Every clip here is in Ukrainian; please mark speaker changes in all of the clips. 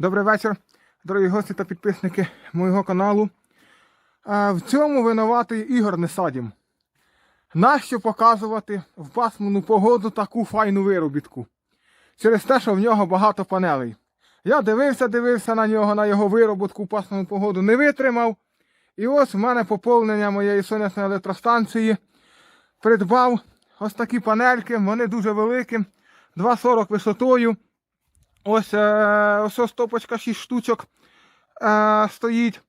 Speaker 1: Добрий вечір, дорогі гості та підписники моєго каналу. В цьому винуватий Ігор Несадім. Нащо показувати в пасмурну погоду таку файну виробітку? Через те, що в нього багато панелей. Я дивився, дивився на нього, на його вироботку в пасмурну погоду, не витримав. І ось в мене поповнення моєї сонячної електростанції. Придбав ось такі панельки, вони дуже великі, 2,40 висотою. Ось, е, ось ось стопочка 6 штучок е, стоїть.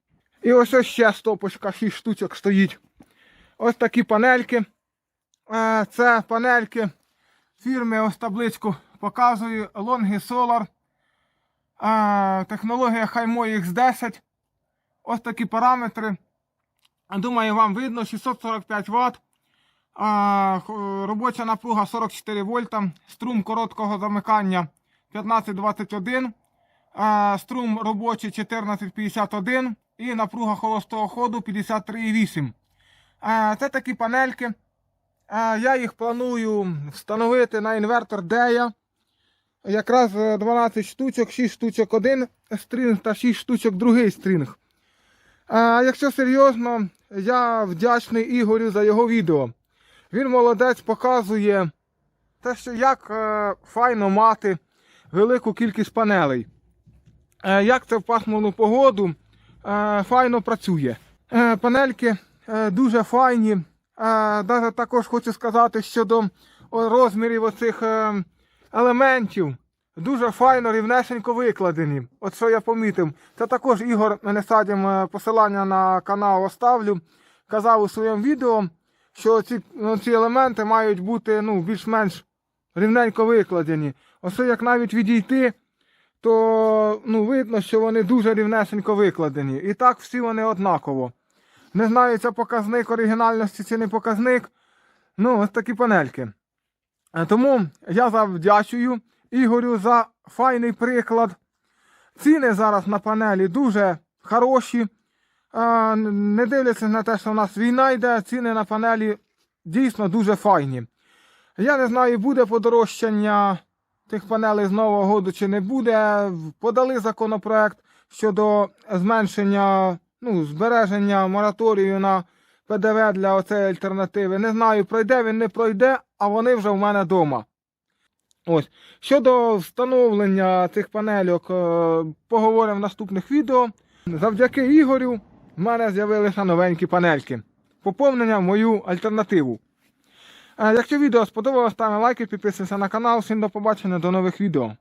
Speaker 1: І ось ось ще стопочка 6 штучок стоїть. Ось такі панельки. Е, це панельки фірми, ось табличку показую. Longi Solar. Е, технологія Haymo X10. Ось такі параметри. Думаю, вам видно 645 Вт. А, робоча напруга 44 вольта, струм короткого замикання 1521, струм робочий 1451 і напруга холостого ходу 53,8. Це такі панельки. Я їх планую встановити на інвертор DEA. Якраз е, 12 штучок, 6 штучок один стрінг та 6 штучок другий стрінг. Якщо серйозно, я вдячний Ігорю за його відео. Він молодець показує те, що як е, файно мати велику кількість панелей. Е, як це в пасмурну погоду е, файно працює. Е, панельки дуже файні. Даже також хочу сказати щодо розмірів оцих елементів. Дуже файно, рівнесенько викладені. От що я помітив. Це також Ігор мене садім е, посилання на канал оставлю. Казав у своєму відео, що ці, ну, ці елементи мають бути ну, більш-менш рівненько викладені. Ось як навіть відійти, то ну, видно, що вони дуже рівнесенько викладені. І так всі вони однаково. Не знаю, це показник оригінальності чи не показник. Ну, ось такі панельки. Е, Тому я завдячую Ігорю за файний приклад. Ціни зараз на панелі дуже хороші. Не дивлячись на те, що в нас війна йде, ціни на панелі дійсно дуже файні. Я не знаю, буде подорожчання тих панелей з Нового року чи не буде. Подали законопроект щодо зменшення, ну, збереження мораторію на ПДВ для оцеї альтернативи. Не знаю, пройде він, не пройде, а вони вже в мене вдома. Ось. Щодо встановлення цих панельок, е, поговоримо в наступних відео. Завдяки Ігорю в мене з'явилися новенькі панельки. Поповнення в мою альтернативу. Е, Якщо відео сподобалось, ставимо лайки, підписуйся на канал. Всім до побачення, до нових відео.